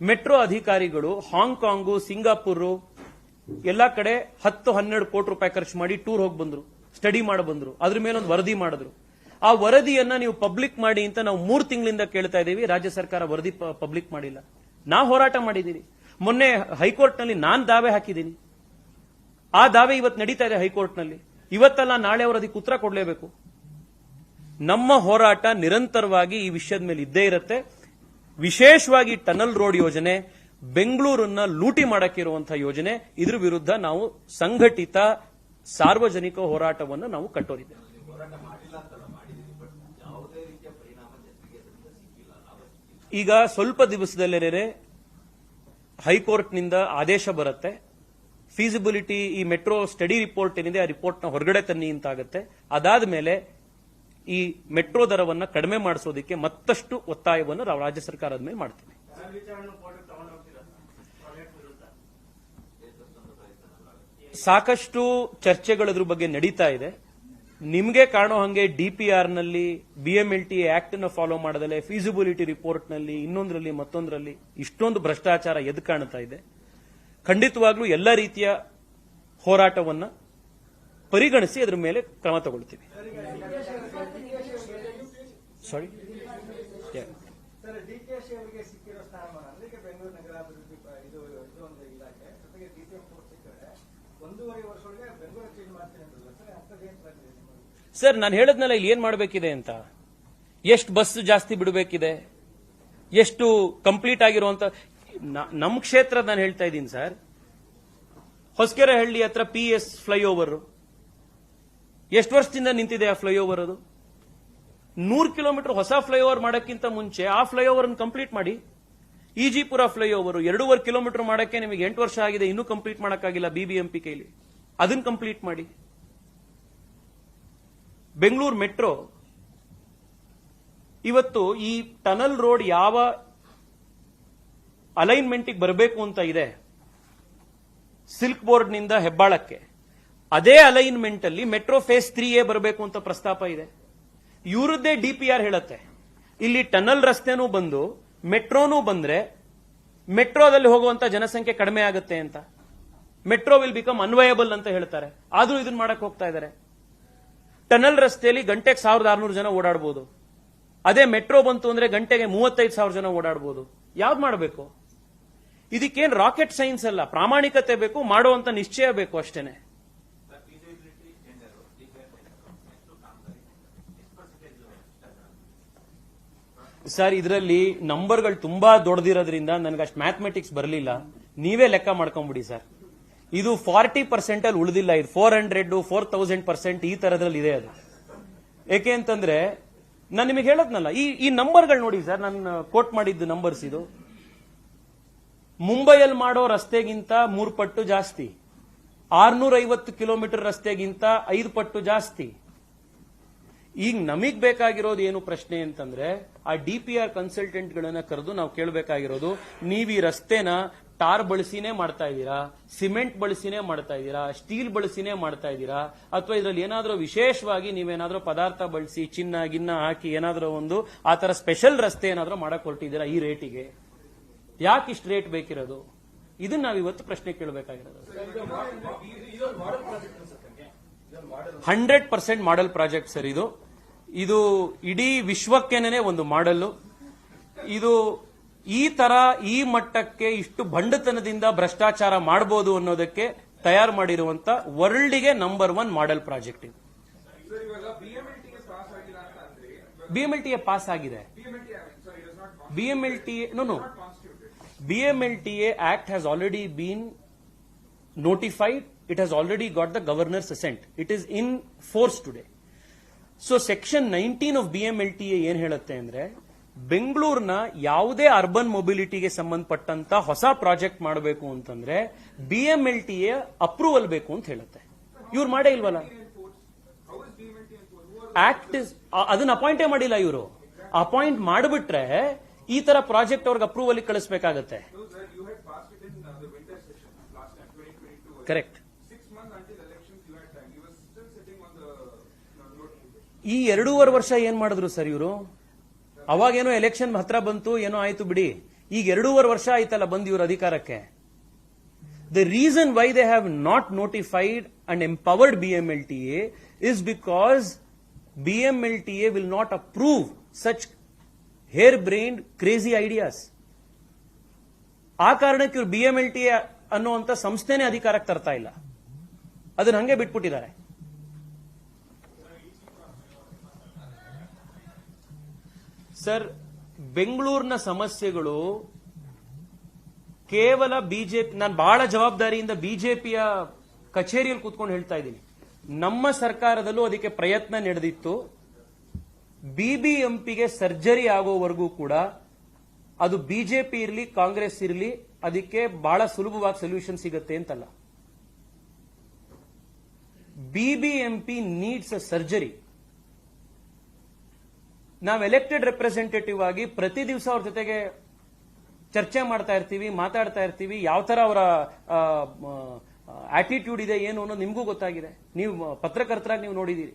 Metro ಅಧಿಕಾರಿಗಳು ಹಾಂಗ್ಕಾಂಗು Singapore, ಎಲ್ಲಾ ಕಡೆ ಹತ್ತು, ಹನ್ನೆರಡು ಕೋಟಿ ರೂಪಾಯಿ ಖರ್ಚು ಮಾಡಿ ಟೂರ್ ಹೋಗಿ ಬಂದ್ರು, ಸ್ಟಡಿ ಮಾಡಿ ಬಂದ್ರು, ಅದ್ರ ಮೇಲೆ ಒಂದು ವರದಿ ಮಾಡಿದ್ರು. ಆ ವರದಿಯನ್ನ ನೀವು ಪಬ್ಲಿಕ್ ಮಾಡಿ ಅಂತ ನಾವು ಮೂರು ತಿಂಗಳಿಂದ ಕೇಳ್ತಾ ಇದ್ದೀವಿ ರಾಜ್ಯ ಸರ್ಕಾರ ವರದಿ ಪಬ್ಲಿಕ್ ಮಾಡಿಲ್ಲ. ನಾ ಹೋರಾಟ ಮಾಡಿದ್ದೀನಿ ಮೊನ್ನೆ ಹೈಕೋರ್ಟ್ನಲ್ಲಿ ನಾನ್ ದಾವೆ ಹಾಕಿದ್ದೀನಿ ಆ ದಾವೆ ಇವತ್ತು ನಡೀತಾ ಇದೆ ಹೈಕೋರ್ಟ್ನಲ್ಲಿ ಇವತ್ತಲ್ಲ ನಾಳೆ ಅವರು ಅದಕ್ಕೆ ಉತ್ತರ ಕೊಡಲೇಬೇಕು. ನಮ್ಮ ಹೋರಾಟ ನಿರಂತರವಾಗಿ ಈ ವಿಷಯದ ಮೇಲೆ ಇದ್ದೇ ಇರುತ್ತೆ. ವಿಶೇಷವಾಗಿ ಟನಲ್ ರೋಡ್ ಯೋಜನೆ, ಬೆಂಗಳೂರನ್ನ ಲೂಟಿ ಮಾಡಕ್ಕಿರುವಂತಹ ಯೋಜನೆ, ಇದ್ರ ವಿರುದ್ಧ ನಾವು ಸಂಘಟಿತ ಸಾರ್ವಜನಿಕ ಹೋರಾಟವನ್ನು ನಾವು ಕಟ್ಟೋರಿದ್ದೇವೆ ಈಗ ಸ್ವಲ್ಪ ದಿವಸದಲ್ಲೇ ಹೈಕೋರ್ಟ್ನಿಂದ ಆದೇಶ ಬರುತ್ತೆ. ಫೀಸಿಬಿಲಿಟಿ ಈ ಮೆಟ್ರೋ ಸ್ಟಡಿ ರಿಪೋರ್ಟ್ ಏನಿದೆ ಆ ರಿಪೋರ್ಟ್ನ ಹೊರಗಡೆ ತನ್ನಿ ಅಂತಾಗುತ್ತೆ ಅದಾದ ಮೇಲೆ ಈ ಮೆಟ್ರೋ ದರವನ್ನ ಕಡಿಮೆ ಮಾಡಿಸೋದಕ್ಕೆ ಮತ್ತಷ್ಟು ಒತ್ತಾಯವನ್ನು ನಾವು ರಾಜ್ಯ ಸರ್ಕಾರದ ಮೇಲೆ ಮಾಡ್ತೀವಿ ಸಾಕಷ್ಟು ಚರ್ಚೆಗಳು ಇದ್ರ ಬಗ್ಗೆ ನಡೀತಾ ಇದೆ. ನಿಮಗೆ ಕಾಣೋ ಹಂಗೆ ಡಿಪಿಆರ್ನಲ್ಲಿ ಬಿಎಂಎಲ್ಟಿ ಆಕ್ಟ್ನ ಫಾಲೋ ಮಾಡದಲ್ಲೇ, ಫೀಸಿಬಿಲಿಟಿ ರಿಪೋರ್ಟ್ನಲ್ಲಿ ಇನ್ನೊಂದರಲ್ಲಿ ಮತ್ತೊಂದರಲ್ಲಿ ಇಷ್ಟೊಂದು ಭ್ರಷ್ಟಾಚಾರ ಎದ್ದು ಕಾಣ್ತಾ ಇದೆ. ಖಂಡಿತವಾಗ್ಲೂ ಎಲ್ಲ ರೀತಿಯ ಹೋರಾಟವನ್ನ ಪರಿಗಣಿಸಿ ಅದರ ಮೇಲೆ ಕ್ರಮ ತಗೊಳ್ತೀವಿ. ಸಾರಿ ಸರ್ ನಾನು ಹೇಳದ್ನಲ್ಲ ಇಲ್ಲಿ ಏನ್ ಮಾಡಬೇಕಿದೆ ಅಂತ? ಎಷ್ಟು ಬಸ್ ಜಾಸ್ತಿ ಬಿಡಬೇಕಿದೆ? ಎಷ್ಟು ಕಂಪ್ಲೀಟ್ ಆಗಿರುವಂತ ನಮ್ಮ ನಮ್ ಕ್ಷೇತ್ರ ನಾನು ಹೇಳ್ತಾ ಇದ್ದೀನಿ ಸರ್ ಹೊಸಕೆರೆಹಳ್ಳಿ ಹತ್ರ ಪಿ ಎಸ್ ಫ್ಲೈಓವರ್ ಎಷ್ಟು ವರ್ಷದಿಂದ ನಿಂತಿದೆ ಆ ಫ್ಲೈಓವರ್ ಅದು? ನೂರು ಕಿಲೋಮೀಟರ್ ಹೊಸ ಫ್ಲೈಓವರ್ ಮಾಡೋಕ್ಕಿಂತ ಮುಂಚೆ ಆ ಫ್ಲೈಓವರ್ ಕಂಪ್ಲೀಟ್ ಮಾಡಿ. ಈಜಿಪುರ ಫ್ಲೈಓವರ್ ಎರಡೂವರೆ ಕಿಲೋಮೀಟರ್ ಮಾಡೋಕ್ಕೆ ನಿಮಗೆ ಎಂಟು ವರ್ಷ ಆಗಿದೆ, ಇನ್ನೂ ಕಂಪ್ಲೀಟ್ ಮಾಡೋಕ್ಕಾಗಿಲ್ಲ ಬಿಬಿಎಂಪಿ ಕೈಲಿ. ಅದನ್ನು ಕಂಪ್ಲೀಟ್ ಮಾಡಿ. ಬೆಂಗಳೂರು ಮೆಟ್ರೋ, ಇವತ್ತು ಈ ಟನಲ್ ರೋಡ್ ಯಾವ ಅಲೈನ್ಮೆಂಟಿಗೆ ಬರಬೇಕು ಅಂತ ಇದೆ, ಸಿಲ್ಕ್ ಬೋರ್ಡ್ನಿಂದ ಹೆಬ್ಬಾಳಕ್ಕೆ. ಅದೇ ಅಲೈನ್ಮೆಂಟ್ ಅಲ್ಲಿ ಮೆಟ್ರೋ ಫೇಸ್ ತ್ರೀ ಎ ಬರಬೇಕು ಅಂತ ಪ್ರಸ್ತಾಪ ಇದೆ. ಇವರದ್ದೇ ಆರ್ ಹೇಳುತ್ತೆ. ಇಲ್ಲಿ ಟನಲ್ ರಸ್ತೆನೂ ಬಂದು, ಮೆಟ್ರೋನೂ ಬಂದ್ರೆ, ಮೆಟ್ರೋದಲ್ಲಿ ಹೋಗುವಂತ ಜನಸಂಖ್ಯೆ ಕಡಿಮೆ ಆಗುತ್ತೆ ಅಂತ. ಮೆಟ್ರೋ ವಿಲ್ ಬಿಕಮ್ ಅನ್ವಯಬಲ್ ಅಂತ ಹೇಳ್ತಾರೆ. ಆದ್ರೂ ಇದನ್ನ ಮಾಡಕ್ ಹೋಗ್ತಾ ಇದ್ದಾರೆ ಟನಲ್ ರಸ್ತೆಯಲ್ಲಿ ಗಂಟೆಗೆ ಸಾವಿರದ ಆರ್ನೂರು ಜನ ಓಡಾಡಬಹುದು ಅದೇ ಮೆಟ್ರೋ ಬಂತು ಅಂದ್ರೆ ಗಂಟೆಗೆ ಮೂವತ್ತೈದು ಸಾವಿರ ಜನ ಓಡಾಡಬಹುದು ಯಾವ್ದು ಮಾಡಬೇಕು? ಇದಕ್ಕೇನು ರಾಕೆಟ್ ಸೈನ್ಸ್ ಅಲ್ಲ. ಪ್ರಾಮಾಣಿಕತೆ ಬೇಕು, ಮಾಡುವಂತ ನಿಶ್ಚಯ ಬೇಕು ಅಷ್ಟೇನೆ. ಸರ್, ಇದರಲ್ಲಿ ನಂಬರ್ಗಳು ತುಂಬಾ ದೊಡ್ಡದಿರೋದ್ರಿಂದ ನನಗೆ ಅಷ್ಟು ಮ್ಯಾಥಮೆಟಿಕ್ಸ್ ಬರಲಿಲ್ಲ. ನೀವೇ ಲೆಕ್ಕ ಮಾಡ್ಕೊಂಬಿಡಿ ಸರ್. ಇದು ಫಾರ್ಟಿ ಪರ್ಸೆಂಟ್ ಅಲ್ಲಿ ಉಳಿದಿಲ್ಲ. ಇದು four hundred four thousand percent ಈ ತರದ್ರಲ್ಲಿ ಇದೆ ಅದು. ಏಕೆ ಅಂತಂದ್ರೆ, ನಾನು ನಿಮಗೆ ಹೇಳದ್ನಲ್ಲ, ಈ ಈ ನಂಬರ್ಗಳು ನೋಡಿ ಸರ್, ನಾನು ಕೋಟ್ ಮಾಡಿದ್ದು ನಂಬರ್ಸ್ ಇದು. ಮುಂಬೈಯಲ್ಲಿ ಮಾಡೋ ರಸ್ತೆಗಿಂತ ಮೂರು ಪಟ್ಟು ಜಾಸ್ತಿ. ಆರ್ನೂರ ಐವತ್ತು ಕಿಲೋಮೀಟರ್ ರಸ್ತೆಗಿಂತ ಐದು ಪಟ್ಟು ಜಾಸ್ತಿ. ಈಗ ನಮಗ್ ಬೇಕಾಗಿರೋದು ಏನು ಪ್ರಶ್ನೆ ಅಂತಂದ್ರೆ ಆ ಡಿ ಪಿ ಆರ್ ಕನ್ಸಲ್ಟೆಂಟ್ ಗಳನ್ನ ಕರೆದು ನಾವು ಕೇಳಬೇಕಾಗಿರೋದು ನೀವು ಈ ರಸ್ತೆನ ಟಾರ್ ಬಳಸಿನೇ ಮಾಡ್ತಾ ಇದ್ದೀರಾ? ಸಿಮೆಂಟ್ ಬಳಸಿನೇ ಮಾಡ್ತಾ ಇದ್ದೀರಾ? ಸ್ಟೀಲ್ ಬಳಸಿನೇ ಮಾಡ್ತಾ ಇದ್ದೀರಾ? ಅಥವಾ ಇದರಲ್ಲಿ ಏನಾದರೂ ವಿಶೇಷವಾಗಿ ನೀವೇನಾದರೂ ಪದಾರ್ಥ ಬಳಸಿ ಚಿನ್ನ ಗಿನ್ನ ಹಾಕಿ ಏನಾದರೂ ಒಂದು ಆ ಥರ ಸ್ಪೆಷಲ್ ರಸ್ತೆ ಏನಾದರೂ ಮಾಡಕ್ ಹೊರಟಿದ್ದೀರಾ ಈ ರೇಟಿಗೆ? ಯಾಕೆ ಇಷ್ಟು ರೇಟ್ ಬೇಕಿರೋದು? ಇದನ್ನ ನಾವು ಇವತ್ತು ಪ್ರಶ್ನೆ ಕೇಳಬೇಕಾಗಿರೋದು. Hundred percent model project sir ಇದು. ಇದು ಇಡೀ ವಿಶ್ವಕ್ಕೇನೆ ಒಂದು ಮಾಡಲು ಇದು ಈ ತರ ಈ ಮಟ್ಟಕ್ಕೆ ಇಷ್ಟು ಬಂಡತನದಿಂದ ಭ್ರಷ್ಟಾಚಾರ ಮಾಡಬಹುದು ಅನ್ನೋದಕ್ಕೆ ತಯಾರು ಮಾಡಿರುವಂತ ವರ್ಲ್ಡ್ಗೆ ನಂಬರ್ ಒನ್ ಮಾಡೆಲ್ ಪ್ರಾಜೆಕ್ಟ್ ಇದು ಬಿಎಂಎಲ್ಟಿಗೆ ಪಾಸ್ ಆಗಿದೆ BMLT it is no BMLTA Act has already been notified. It has already got the governor's assent. It is in force today. So section nineteen of B M L T ಏನ್ ಹೇಳುತ್ತೆ ಅಂದ್ರೆ ಬೆಂಗಳೂರಿನ ಯಾವುದೇ urban ಮೊಬಿಲಿಟಿಗೆ ಸಂಬಂಧಪಟ್ಟಂತ ಹೊಸ project ಮಾಡಬೇಕು ಅಂತಂದ್ರೆ B M L T approval ಬೇಕು ಅಂತ ಹೇಳುತ್ತೆ. ಇವ್ರು ಮಾಡೇ ಇಲ್ವಲ್ಲ? ಆಕ್ಟ್ ಇಸ್ ಅದನ್ನ ಅಪಾಯಿಂಟೇ ಮಾಡಿಲ್ಲ ಇವರು. ಅಪಾಯಿಂಟ್ ಮಾಡಿಬಿಟ್ರೆ ಈ ತರ ಪ್ರಾಜೆಕ್ಟ್ ಅವ್ರಿಗೆ ಅಪ್ರೂವಲ್ ಕಳಿಸಬೇಕಾಗತ್ತೆ. No, ಈ ಎರಡೂವರೆ ವರ್ಷ ಏನ್ ಮಾಡಿದ್ರು ಸರ್ ಇವರು? ಅವಾಗೇನೋ ಎಲೆಕ್ಷನ್ ಹತ್ರ ಬಂತು, ಏನೋ ಆಯ್ತು ಬಿಡಿ. ಈಗ ಎರಡೂವರೆ ವರ್ಷ ಆಯ್ತಲ್ಲ ಬಂದು ಇವರು ಅಧಿಕಾರಕ್ಕೆ. The reason why they have not notified and empowered B M L T A is because B M L T A will not approve such hare brain crazy ideas ಆ ಕಾರಣಕ್ಕೆ ಇವ್ರು ಬಿಎಂಎಲ್ಟಿಎ ಅನ್ನುವಂತ ಸಂಸ್ಥೆನೇ ಅಧಿಕಾರಕ್ಕೆ ತರ್ತಾ ಇಲ್ಲ. ಅದನ್ನ ಹಂಗೆ ಬಿಟ್ಬಿಟ್ಟಿದ್ದಾರೆ. ಸರ್, ಬೆಂಗಳೂರಿನ ಸಮಸ್ಯೆಗಳು ಕೇವಲ ಬಿಜೆಪಿ, ನಾನು ಬಹಳ ಜವಾಬ್ದಾರಿಯಿಂದ ಬಿಜೆಪಿಯ ಕಚೇರಿಯಲ್ಲಿ ಕೂತ್ಕೊಂಡು ಹೇಳ್ತಾ ಇದ್ದೀನಿ. ನಮ್ಮ ಸರ್ಕಾರದಲ್ಲೂ ಅದಕ್ಕೆ ಪ್ರಯತ್ನ ನಡೆದಿತ್ತು. ಬಿಬಿಎಂಪಿಗೆ ಸರ್ಜರಿ ಆಗೋವರೆಗೂ ಕೂಡ ಅದು ಬಿಜೆಪಿ ಇರಲಿ, ಕಾಂಗ್ರೆಸ್ ಇರಲಿ, ಅದಕ್ಕೆ ಬಹಳ ಸುಲಭವಾಗಿ ಸೊಲ್ಯೂಷನ್ ಸಿಗುತ್ತೆ ಅಂತಲ್ಲ. BBMP needs a surgery. ನಾವು ಎಲೆಕ್ಟೆಡ್ ರೆಪ್ರೆಸೆಂಟೇಟಿವ್ ಆಗಿ ಪ್ರತಿ ದಿವಸ ಅವ್ರ ಜೊತೆಗೆ ಚರ್ಚೆ ಮಾಡ್ತಾ ಇರ್ತೀವಿ, ಮಾತಾಡ್ತಾ ಇರ್ತೀವಿ. ಯಾವ ತರ ಅವರ ಆಟಿಟ್ಯೂಡ್ ಇದೆ, ಏನು ಅನ್ನೋದು ನಿಮಗೂ ಗೊತ್ತಾಗಿದೆ. ನೀವು ಪತ್ರಕರ್ತರಾಗಿ ನೀವು ನೋಡಿದ್ದೀರಿ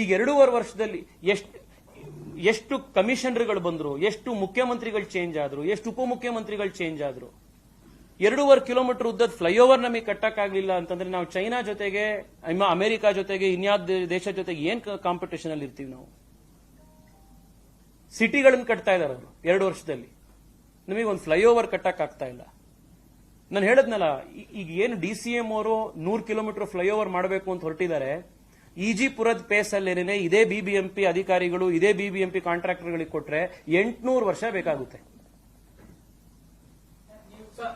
ಈಗ ಎರಡೂವರೆ ವರ್ಷದಲ್ಲಿ ಎಷ್ಟು ಎಷ್ಟು ಕಮಿಷನರ್ಗಳು ಬಂದ್ರು, ಎಷ್ಟು ಮುಖ್ಯಮಂತ್ರಿಗಳು ಚೇಂಜ್ ಆದ್ರು, ಎಷ್ಟು ಉಪಮುಖ್ಯಮಂತ್ರಿಗಳು ಚೇಂಜ್ ಆದ್ರು. ಎರಡೂವರೆ ಕಿಲೋಮೀಟರ್ ಉದ್ದದ ಫ್ಲೈಓವರ್ ನಮಗೆ ಕಟ್ಟಕ್ಕಾಗ್ಲಿಲ್ಲ ಅಂತಂದ್ರೆ ನಾವು ಚೈನಾ ಜೊತೆಗೆ ಅಮೆರಿಕಾ ಜೊತೆಗೆ ಇನ್ಯಾವ ದೇಶ ಜೊತೆಗೆ ಏನ್ ಕಾಂಪಿಟೇಷನ್ ಅಲ್ಲಿ ಇರ್ತೀವಿ ನಾವು? ಸಿಟಿಗಳನ್ನ ಕಟ್ತಾ ಇದ್ದಾರೆ ಅವರು, ಎರಡು ವರ್ಷದಲ್ಲಿ. ನಮಗೆ ಒಂದು ಫ್ಲೈಓವರ್ ಕಟ್ಟಕ್ ಆಗ್ತಾ ಇಲ್ಲ. ನಾನು ಹೇಳದ್ನಲ್ಲ ಈಗ ಏನು ಡಿ ಸಿ ಎಂ ಅವರು ನೂರು ಕಿಲೋಮೀಟರ್ ಫ್ಲೈಓವರ್ ಮಾಡಬೇಕು ಅಂತ ಹೊರಟಿದ್ದಾರೆ, ಈಜಿಪುರದ ಪೇಸ್ ಅಲ್ಲೇನೆ ಇದೇ ಬಿಬಿಎಂಪಿ ಅಧಿಕಾರಿಗಳು, ಇದೇ ಬಿಬಿಎಂಪಿ ಕಾಂಟ್ರಾಕ್ಟರ್ಗಳಿಗೆ ಕೊಟ್ರೆ ಎಂಟುನೂರು ವರ್ಷ ಬೇಕಾಗುತ್ತೆ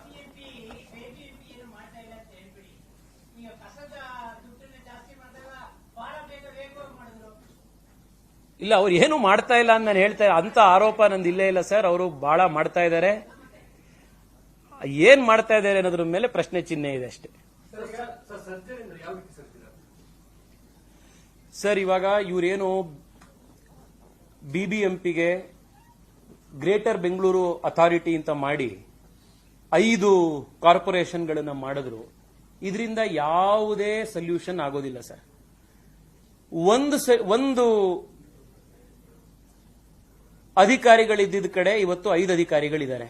ಬಿಜೆಪಿ ಬಿಜೆಪಿ ಏನು ಮಾಡ್ತಾ ಇಲ್ಲ ಅಂತ ಹೇಳ್ಬಿಡಿ ಈಗ ಕಸದ ದುಡ್ಡನ್ನ ಜಾಸ್ತಿ ಮಾಡಿದಾಗ ಬಹಳ ಬೇಗ ವೇಗವಾಗಿ ಮಾಡಿದ್ರು ಇಲ್ಲ, ಅವ್ರು ಏನು ಮಾಡ್ತಾ ಇಲ್ಲ ಅಂತ ನಾನು ಹೇಳ್ತಾ ಅಂತ ಆರೋಪ ನಂದು ಇಲ್ಲೇ ಇಲ್ಲ ಸರ್. ಅವರು ಬಹಳ ಮಾಡ್ತಾ ಇದ್ದಾರೆ. ಏನ್ ಮಾಡ್ತಾ ಇದ್ದಾರೆ ಅನ್ನೋದ್ರ ಮೇಲೆ ಪ್ರಶ್ನೆ ಚಿಹ್ನೆ ಇದೆ ಅಷ್ಟೇ. ಸರ್, ಇವಾಗ ಇವರೇನು ಬಿಬಿಎಂಪಿಗೆ ಗ್ರೇಟರ್ ಬೆಂಗಳೂರು ಅಥಾರಿಟಿ ಅಂತ ಮಾಡಿ ಐದು ಕಾರ್ಪೊರೇಷನ್ಗಳನ್ನ ಮಾಡಿದ್ರು. ಇದರಿಂದ ಯಾವುದೇ ಸೊಲ್ಯೂಷನ್ ಆಗೋದಿಲ್ಲ ಸರ್. ಒಂದು ಒಂದು ಅಧಿಕಾರಿಗಳಿದ್ದ ಕಡೆ ಇವತ್ತು ಐದು ಅಧಿಕಾರಿಗಳಿದ್ದಾರೆ.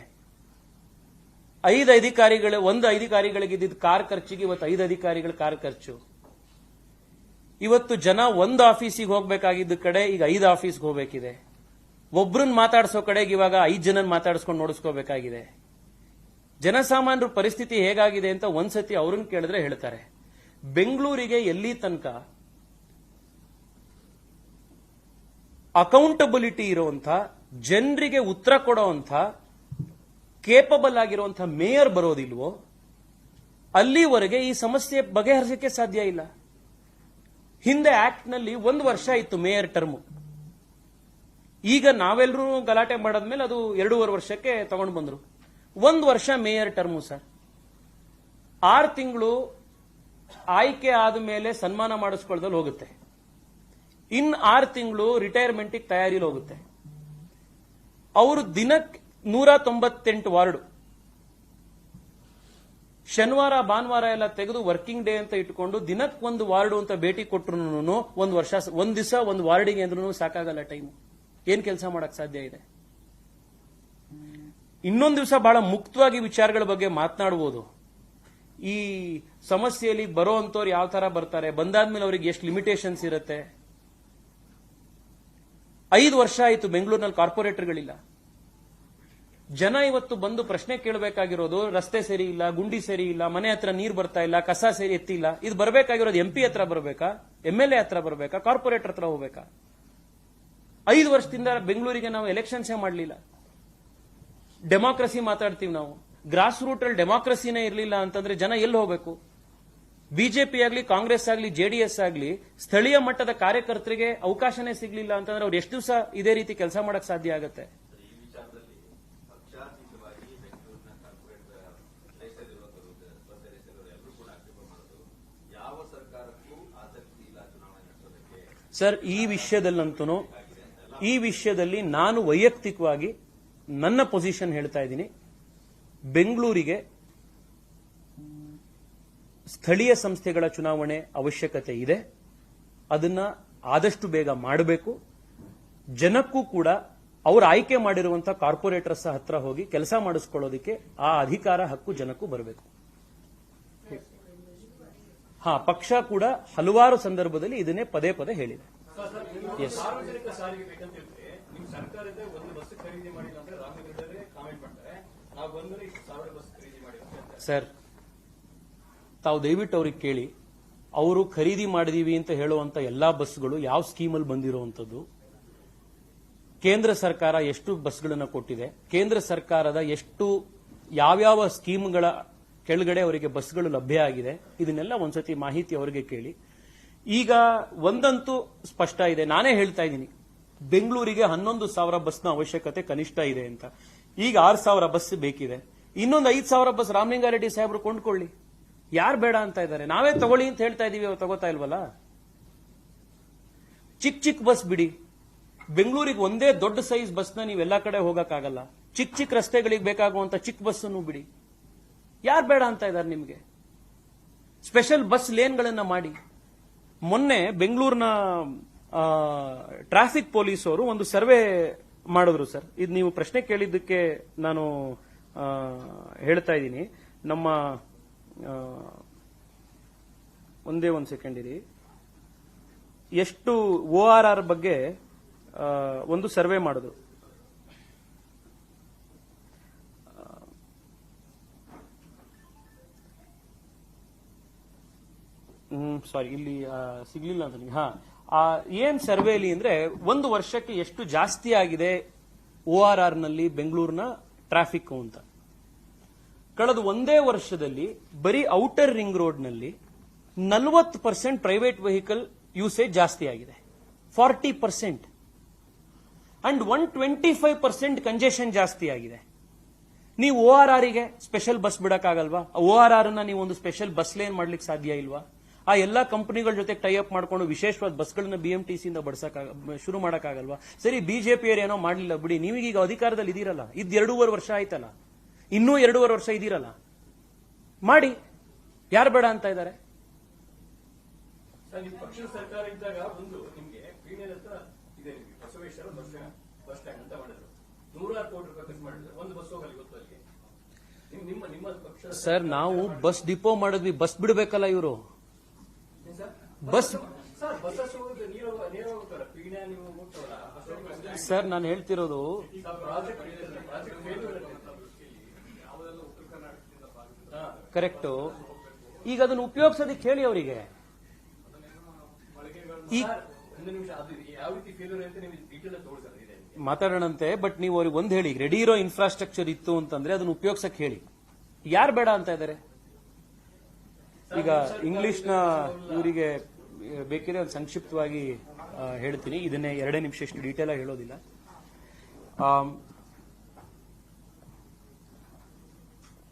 ಐದು ಅಧಿಕಾರಿಗಳು, ಒಂದು ಅಧಿಕಾರಿಗಳಿಗಿದ್ದ ಕಾರ್ ಖರ್ಚಿಗೆ ಇವತ್ತು ಐದು ಅಧಿಕಾರಿಗಳ ಕಾರ್ ಖರ್ಚು. ಇವತ್ತು ಜನ ಒಂದು ಆಫೀಸಿಗೆ ಹೋಗ್ಬೇಕಾಗಿದ್ದ ಕಡೆ ಈಗ ಐದು ಆಫೀಸ್ಗೆ ಹೋಗ್ಬೇಕಿದೆ. ಒಬ್ರನ್ನ ಮಾತಾಡಿಸೋ ಕಡೆಗೆ ಇವಾಗ ಐದು ಜನ ಮಾತಾಡಿಸ್ಕೊಂಡು ನೋಡಿಸ್ಕೋಬೇಕಾಗಿದೆ. ಜನಸಾಮಾನ್ಯರ ಪರಿಸ್ಥಿತಿ ಹೇಗಾಗಿದೆ ಅಂತ ಒಂದ್ಸತಿ ಅವ್ರನ್ನ ಕೇಳಿದ್ರೆ ಹೇಳ್ತಾರೆ. ಬೆಂಗಳೂರಿಗೆ ಎಲ್ಲಿ ತನಕ ಅಕೌಂಟಬಿಲಿಟಿ ಇರುವಂತ ಜನರಿಗೆ ಉತ್ತರ ಕೊಡುವಂತ ಕೇಪಬಲ್ ಆಗಿರುವಂತ ಮೇಯರ್ ಬರೋದಿಲ್ವೋ, ಅಲ್ಲಿವರೆಗೆ ಈ ಸಮಸ್ಯೆ ಬಗೆಹರಿಸಕ್ಕೆ ಸಾಧ್ಯ ಇಲ್ಲ. ಹಿಂದೆ ಆಕ್ಟ್ನಲ್ಲಿ ಒಂದು ವರ್ಷ ಇತ್ತು ಮೇಯರ್ ಟರ್ಮು. ಈಗ ನಾವೆಲ್ಲರೂ ಗಲಾಟೆ ಮಾಡಾದ್ಮೇಲೆ ಅದು ಎರಡೂವರೆ ವರ್ಷಕ್ಕೆ ತಗೊಂಡು ಬಂದರು. ಒಂದು ವರ್ಷ ಮೇಯರ್ ಟರ್ಮು ಸರ್. ಆರು ತಿಂಗಳು ಆಯ್ಕೆ ಆದ ಮೇಲೆ ಸನ್ಮಾನ ಮಾಡಿಸ್ಕೊಳ್ದಲ್ಲಿ ಹೋಗುತ್ತೆ. ಇನ್ ಆರು ತಿಂಗಳು ರಿಟೈರ್ಮೆಂಟಿಗೆ ತಯಾರಿಲಿ ಹೋಗುತ್ತೆ. ಅವರು ದಿನಕ್ಕೆ ನೂರ ತೊಂಬತ್ತೆಂಟು ವಾರ್ಡು. ಶನಿವಾರ, ಭಾನುವಾರ ಎಲ್ಲ ತೆಗೆದು ವರ್ಕಿಂಗ್ ಡೇ ಅಂತ ಇಟ್ಕೊಂಡು ದಿನಕ್ಕೆ ಒಂದು ವಾರ್ಡು ಅಂತ ಭೇಟಿ ಕೊಟ್ಟರು ಒಂದು ವರ್ಷ, ಒಂದು ದಿವಸ ಒಂದು ವಾರ್ಡಿಗೆ ಅಂದ್ರೂ ಸಾಕಾಗಲ್ಲ ಟೈಮು ಏನ್ ಕೆಲಸ ಮಾಡಕ್ ಸಾಧ್ಯ ಇದೆ? ಇನ್ನೊಂದು ದಿವಸ ಬಹಳ ಮುಕ್ತವಾಗಿ ವಿಚಾರಗಳ ಬಗ್ಗೆ ಮಾತನಾಡಬಹುದು ಈ ಸಮಸ್ಯೆಯಲ್ಲಿ ಬರೋ ಅಂತವ್ರು ಯಾವ ತರ ಬರ್ತಾರೆ? ಬಂದಾದ್ಮೇಲೆ ಅವ್ರಿಗೆ ಎಷ್ಟು ಲಿಮಿಟೇಷನ್ಸ್ ಇರುತ್ತೆ? ಐದು ವರ್ಷ ಆಯಿತು ಬೆಂಗಳೂರಿನಲ್ಲಿ ಕಾರ್ಪೊರೇಟರ್ಗಳಿಲ್ಲ. ಜನ ಇವತ್ತು ಬಂದು ಪ್ರಶ್ನೆ ಕೇಳಬೇಕಾಗಿರೋದು, ರಸ್ತೆ ಸರಿ ಇಲ್ಲ, ಗುಂಡಿ ಸರಿ ಇಲ್ಲ, ಮನೆ ಹತ್ರ ನೀರು ಬರ್ತಾ ಇಲ್ಲ, ಕಸ ಸರಿ ಎತ್ತಿಲ್ಲ. ಇದು ಬರಬೇಕಾಗಿರೋದು ಎಂಪಿ ಹತ್ರ ಬರಬೇಕಾ? ಎಂ ಎಲ್ ಎ ಹತ್ರ ಬರಬೇಕಾ? ಕಾರ್ಪೊರೇಟರ್ ಹತ್ರ ಹೋಗ್ಬೇಕಾ? ಐದು ವರ್ಷದಿಂದ ಬೆಂಗಳೂರಿಗೆ ನಾವು ಎಲೆಕ್ಷನ್ಸೇ ಮಾಡಲಿಲ್ಲ. ಡೆಮಾಕ್ರಸಿ ಮಾತಾಡ್ತೀವಿ ನಾವು. ಗ್ರಾಸ್ ರೂಟ್ ಅಲ್ಲಿ ಡೆಮಾಕ್ರಸಿನೇ ಇರಲಿಲ್ಲ ಅಂತಂದ್ರೆ ಜನ ಎಲ್ಲಿ ಹೋಗ್ಬೇಕು? ಬಿಜೆಪಿ ಆಗಲಿ, ಕಾಂಗ್ರೆಸ್ ಆಗಲಿ, ಜೆಡಿಎಸ್ ಆಗಲಿ, ಸ್ಥಳೀಯ ಮಟ್ಟದ ಕಾರ್ಯಕರ್ತರಿಗೆ ಅವಕಾಶನೇ ಸಿಗಲಿಲ್ಲ ಅಂತಂದ್ರೆ ಅವ್ರು ಎಷ್ಟು ದಿವಸ ಇದೇ ರೀತಿ ಕೆಲಸ ಮಾಡಕ್ ಸಾಧ್ಯ ಆಗುತ್ತೆ? ಸರ್, ಈ ವಿಷಯದಲ್ಲಂತೂ ಈ ವಿಷಯದಲ್ಲಿ ನಾನು ವೈಯಕ್ತಿಕವಾಗಿ ನನ್ನ ಪೊಸಿಷನ್ ಹೇಳ್ತಾ ಇದ್ದೀನಿ. ಬೆಂಗಳೂರಿಗೆ ಸ್ಥಳೀಯ ಸಂಸ್ಥೆಗಳ ಚುನಾವಣೆ ಅವಶ್ಯಕತೆ ಇದೆ. ಅದನ್ನ ಆದಷ್ಟು ಬೇಗ ಮಾಡಬೇಕು. ಜನಕ್ಕೂ ಕೂಡ ಅವರು ಆಯ್ಕೆ ಮಾಡಿರುವಂತಹ ಕಾರ್ಪೊರೇಟರ್ಸ್ ಹತ್ರ ಹೋಗಿ ಕೆಲಸ ಮಾಡಿಸ್ಕೊಳ್ಳೋದಕ್ಕೆ ಆ ಅಧಿಕಾರ ಹಕ್ಕು ಜನಕ್ಕೂ ಬರಬೇಕು. ಹಾ, ಪಕ್ಷ ಕೂಡ ಹಲವಾರು ಸಂದರ್ಭದಲ್ಲಿ ಇದನ್ನೇ ಪದೇ ಪದೇ ಹೇಳಿದೆ. ಸರ್ ತಾವು ದಯವಿಟ್ಟು ಅವ್ರಿಗೆ ಕೇಳಿ, ಅವರು ಖರೀದಿ ಮಾಡಿದೀವಿ ಅಂತ ಹೇಳುವಂತ ಎಲ್ಲಾ ಬಸ್ಗಳು ಯಾವ ಸ್ಕೀಮಲ್ಲಿ ಬಂದಿರುವಂತದ್ದು ಕೇಂದ್ರ ಸರ್ಕಾರ ಎಷ್ಟು ಬಸ್ಗಳನ್ನು ಕೊಟ್ಟಿದೆ? ಕೇಂದ್ರ ಸರ್ಕಾರದ ಎಷ್ಟು, ಯಾವ್ಯಾವ ಸ್ಕೀಮ್ಗಳ ಕೆಳಗಡೆ ಅವರಿಗೆ ಬಸ್ಗಳು ಲಭ್ಯ ಆಗಿದೆ? ಇದನ್ನೆಲ್ಲ ಒಂದ್ಸತಿ ಮಾಹಿತಿ ಅವರಿಗೆ ಕೇಳಿ. ಈಗ ಒಂದಂತೂ ಸ್ಪಷ್ಟ ಇದೆ. ನಾನೇ ಹೇಳ್ತಾ ಇದ್ದೀನಿ. ಬೆಂಗಳೂರಿಗೆ ಹನ್ನೊಂದು ಸಾವಿರ ಬಸ್ನ ಅವಶ್ಯಕತೆ ಕನಿಷ್ಠ ಇದೆ ಅಂತ. ಈಗ ಆರು ಸಾವಿರ ಬಸ್ ಬೇಕಿದೆ. ಇನ್ನೊಂದು ಐದು ಸಾವಿರ ಬಸ್ ರಾಮಲಿಂಗಾರೆಡ್ಡಿ ಸಾಹೇಬರು ಕೊಂಡ್ಕೊಳ್ಳಿ. ಯಾರು ಬೇಡ ಅಂತ ಇದ್ದಾರೆ? ನಾವೇ ತಗೊಳ್ಳಿ ಅಂತ ಹೇಳ್ತಾ ಇದೀವಿ ಅವ್ರು ತಗೋತಾ ಇಲ್ವಲ್ಲ? ಚಿಕ್ಕ ಚಿಕ್ಕ ಬಸ್ ಬಿಡಿ. ಬೆಂಗಳೂರಿಗೆ ಒಂದೇ ದೊಡ್ಡ ಸೈಜ್ ಬಸ್ನ ನೀವು ಎಲ್ಲಾ ಕಡೆ ಹೋಗಕ್ಕಾಗಲ್ಲ. ಚಿಕ್ಕ ಚಿಕ್ಕ ರಸ್ತೆಗಳಿಗೆ ಬೇಕಾಗುವಂತ ಚಿಕ್ಕ ಬಸ್ಸನ್ನು ಬಿಡಿ. ಯಾರು ಬೇಡ ಅಂತ ಇದ್ದಾರೆ ನಿಮಗೆ? ಸ್ಪೆಷಲ್ ಬಸ್ ಲೇನ್ಗಳನ್ನು ಮಾಡಿ. ಮೊನ್ನೆ ಬೆಂಗಳೂರಿನ ಟ್ರಾಫಿಕ್ ಪೊಲೀಸ್ ಅವರು ಒಂದು ಸರ್ವೆ ಮಾಡಿದ್ರು ಸರ್. ಇದು ನೀವು ಪ್ರಶ್ನೆ ಕೇಳಿದ್ದಕ್ಕೆ ನಾನು ಹೇಳ್ತಾ ಇದ್ದೀನಿ. ನಮ್ಮ ಒಂದೇ ಒಂದು ಸೆಕೆಂಡ್ ಇರಿ. ಎಷ್ಟು ಓ ಆರ್ ಆರ್ ಬಗ್ಗೆ ಒಂದು ಸರ್ವೆ ಮಾಡಿದ್ರು ಸಾರಿ ಇಲ್ಲಿ ಸಿಗ್ಲಿಲ್ಲ ಅಂತ. ಹಾ. ಏನ್ ಸರ್ವೇಲಿ ಅಂದ್ರೆ ಒಂದು ವರ್ಷಕ್ಕೆ ಎಷ್ಟು ಜಾಸ್ತಿ ಆಗಿದೆ ಓ ಆರ್ ಆರ್ನಲ್ಲಿ ಬೆಂಗಳೂರಿನ ಟ್ರಾಫಿಕ್ ಅಂತ. ಕಳೆದ ಒಂದೇ ವರ್ಷದಲ್ಲಿ ಬರೀ ಔಟರ್ ರಿಂಗ್ ರೋಡ್ನಲ್ಲಿ ನಲವತ್ತು ಪರ್ಸೆಂಟ್ ಪ್ರೈವೇಟ್ ವೆಹಿಕಲ್ ಯೂಸೇಜ್ ಜಾಸ್ತಿ ಆಗಿದೆ. Forty percent and one twenty five percent congestion ಜಾಸ್ತಿ ಆಗಿದೆ. ನೀವು ಓ ಆರ್ ಆರ್ಗೆ ಸ್ಪೆಷಲ್ ಬಸ್ ಬಿಡಕ್ಕಾಗಲ್ವಾ ಓ ಆರ್ ಆರ್ ಅನ್ನ ನೀವು ಒಂದು ಸ್ಪೆಷಲ್ ಬಸ್ ಲೇನ್ ಮಾಡ್ಲಿಕ್ಕೆ ಸಾಧ್ಯ ಇಲ್ವಾ? ಆ ಎಲ್ಲಾ ಕಂಪನಿಗಳ ಜೊತೆ ಟೈ ಅಪ್ ಮಾಡ್ಕೊಂಡು ವಿಶೇಷವಾದ ಬಸ್ಗಳನ್ನ ಬಿಎಂಟಿಸಿ ಇಂದ ಬಡ್ಸಕ್, ಶುರು ಮಾಡಕ್ಕಾಗಲ್ವಾ? ಸರಿ ಬಿಜೆಪಿಯವರು ಏನೋ ಮಾಡಲಿಲ್ಲ ಬಿಡಿ ನೀವೀಗ ಅಧಿಕಾರದಲ್ಲಿ ಇದೀರಲ್ಲ ಇದ್ ಎರಡೂವರೆ ವರ್ಷ ಆಯ್ತಲ್ಲ. ಇನ್ನೂ ಎರಡೂವರೆ ವರ್ಷ ಇದ್ದೀರಲ್ಲ. ಮಾಡಿ. ಯಾರು ಬೇಡ ಅಂತ ಇದ್ದಾರೆ? ಸರ್, ನಾವು ಬಸ್ ಡಿಪೋ ಮಾಡಿದ್ವಿ. ಬಸ್ ಬಿಡಬೇಕಲ್ಲ ಇವರು. ಸರ್? ಬಸ್ ಸರ್ ನಾನು ಹೋಗುತ್ತೆ ನೀರು ನೀರು ಹೋಗ್ತಾರೆ ಪೀಣ್ಯ ನೀವು ಹೋಗ್ತಾವಲ್ಲ ಸರ್ ನಾನು ಹೇಳ್ತಿರೋದು ಪ್ರಾಜೆಕ್ಟ್ ಪ್ರಾಜೆಕ್ಟ್ ಫೇಲ್ಯೂರ್ ಕರೆಕ್ಟ್. ಈಗ ಅದನ್ನು ಉಪಯೋಗಿಸೋದಕ್ಕೆ ಹೇಳಿ ಅವರಿಗೆ. ಈ ಮಾತಾಡೋಣಂತೆ ಬಟ್ ನೀವು ಅವ್ರಿಗೆ ಒಂದ್ ಹೇಳಿ ರೆಡಿ ಇರೋ ಇನ್ಫ್ರಾಸ್ಟ್ರಕ್ಚರ್ ಇತ್ತು ಅಂತಂದ್ರೆ ಅದನ್ನ ಉಪಯೋಗಿಸಕ್ ಹೇಳಿ. ಯಾರು ಬೇಡ ಅಂತ ಇದ್ದಾರೆ ಈಗ ಇಂಗ್ಲಿಷ್ನ ಇವರಿಗೆ ಬೇಕಿದ್ರೆ ಒಂದು ಸಂಕ್ಷಿಪ್ತವಾಗಿ ಹೇಳ್ತೀನಿ. ಇದನ್ನೇ ಎರಡೇ ನಿಮಿಷ ಇಷ್ಟು ಡೀಟೇಲ್ ಆಗಿ ಹೇಳೋದಿಲ್ಲ.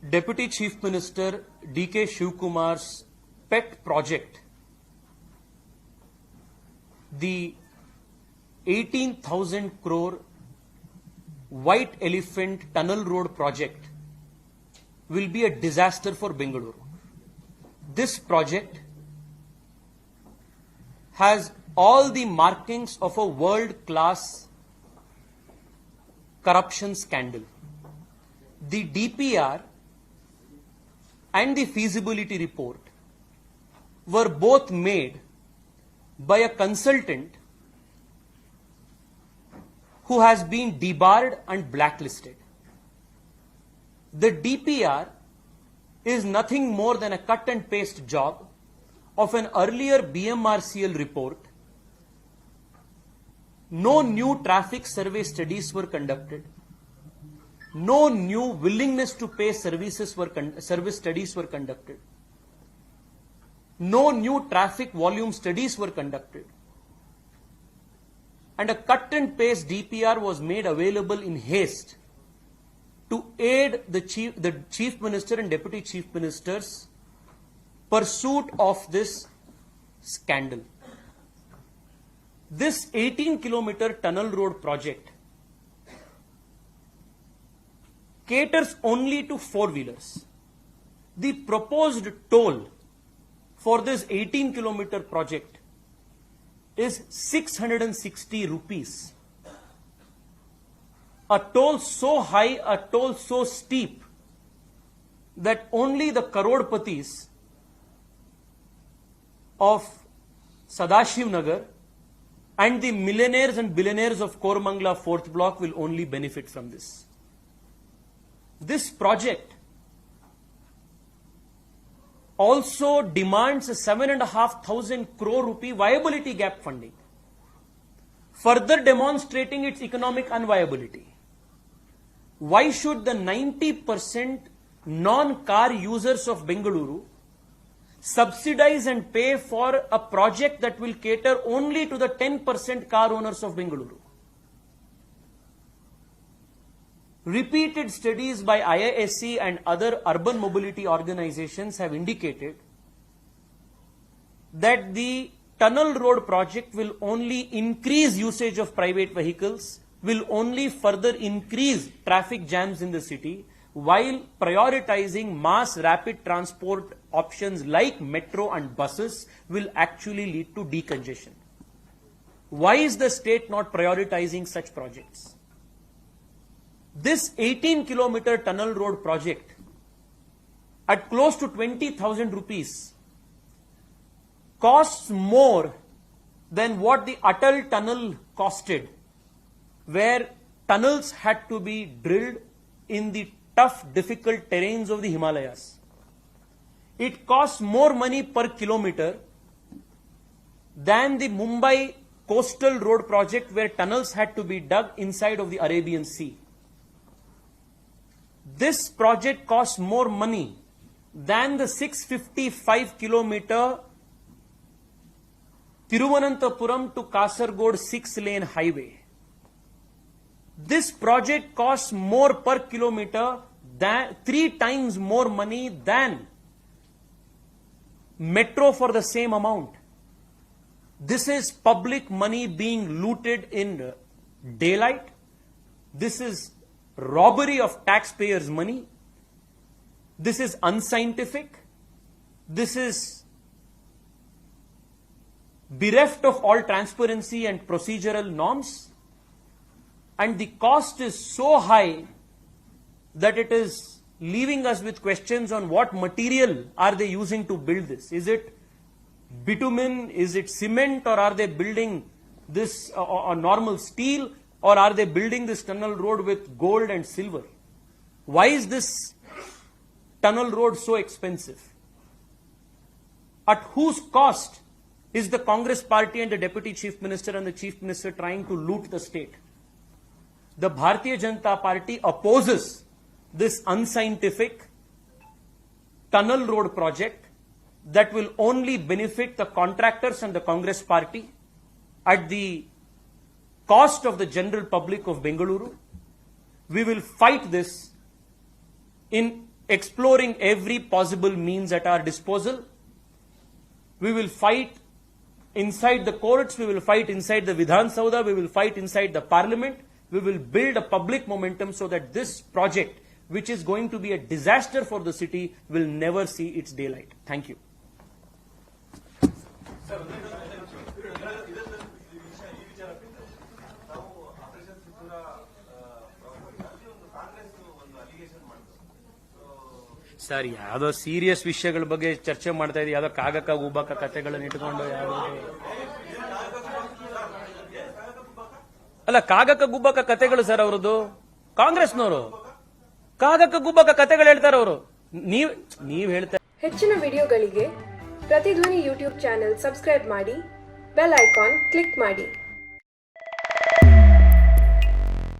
Deputy Chief Minister D.K. Shivkumar's pet project, the 18,000 crore White Elephant Tunnel Road project will be a disaster for Bengaluru. This project has all the markings of a world-class corruption scandal. The DPR and the feasibility report were both made by a consultant who has been debarred and blacklisted. The DPR is nothing more than a cut and paste job of an earlier BMRCL report. No new traffic survey studies were conducted. No new willingness to pay services were service studies were conducted no new traffic volume studies were conducted. And a cut and paste DPR was made available in haste to aid the chief, the chief minister and deputy chief minister's pursuit of this scandal. This 18 kilometer tunnel road project caters only to four wheelers. The proposed toll for this 18 kilometer project is 660 rupees. a toll so high, a toll so steep that only the crorpatis of Sadashiv Nagar and the millionaires and billionaires of Kormangla fourth block will only benefit from this. This project also demands a seven and a half thousand crore rupee viability gap funding, further demonstrating its economic unviability. Why should the 90% non-car users of Bengaluru subsidize and pay for a project that will cater only to the 10% car owners of Bengaluru? Repeated studies by IISc and other urban mobility organizations have indicated that the tunnel road project will only increase usage of private vehicles, will only further increase traffic jams in the city, while prioritizing mass rapid transport options like metro and buses will actually lead to decongestion. Why is the state not prioritizing such projects? This 18 kilometer tunnel road project at close to 20,000 rupees costs more than what the Atal tunnel costed, where tunnels had to be drilled in the tough, difficult terrains of the Himalayas. It costs more money per kilometer than the Mumbai coastal road project, where tunnels had to be dug inside of the Arabian Sea. This project costs more money than the 655 kilometer Tiruvananthapuram to Kasargod six lane highway. This project costs more per kilometer than three times more money than metro for the same amount. This is public money being looted in daylight. This is robbery of taxpayers' money. This is unscientific. This is bereft of all transparency and procedural norms. And the cost is so high that it is leaving us with questions on what material are they using to build this. Is it bitumen? Is it cement? Or are they building this uh, uh, normal steel? Or are they building this tunnel road with gold and silver? Why is this tunnel road so expensive? At whose cost is the Congress party and the deputy chief minister and the chief minister trying to loot the state? The Bharatiya Janata Party opposes this unscientific tunnel road project that will only benefit the contractors and the Congress party at the cost of the general public of Bengaluru. We will fight this in exploring every possible means at our disposal. We will fight inside the courts, we will fight inside the Vidhan Sauda, we will fight inside the parliament. We will build a public momentum so that this project, which is going to be a disaster for the city, will never see its daylight. Thank you. ನಾವು sir, ಯಾವ್ದೋ serious ವಿಷಯಗಳ ಬಗ್ಗೆ ಚರ್ಚೆ ಮಾಡ್ತಾ ಇದ್ದೀವಿ ಯಾವ್ದೋ ಕಾಗಕ್ಕ ಉಬಾಕ ಕತೆಗಳನ್ನ ಇಟ್ಕೊಂಡು ಅಲ್ಲ ಕಾಗಕ್ಕ ಗುಬ್ಬಕ ಕತೆಗಳು ಸರ್ ಅವರದ್ದು? ಕಾಂಗ್ರೆಸ್ನವರು. ಕಾಗಕ್ಕ ಗುಬ್ಬಕ ಕತೆಗಳು ಹೇಳ್ತಾರೆ ಅವರು. ನೀವ್ ನೀವ್ ಹೇಳ್ತಾರೆ ಹೆಚ್ಚಿನ ವಿಡಿಯೋಗಳಿಗೆ ಪ್ರತಿಧ್ವನಿ ಯೂಟ್ಯೂಬ್ ಚಾನೆಲ್ ಸಬ್ಸ್ಕ್ರೈಬ್ ಮಾಡಿ, ಬೆಲ್ ಐಕಾನ್ ಕ್ಲಿಕ್ ಮಾಡಿ.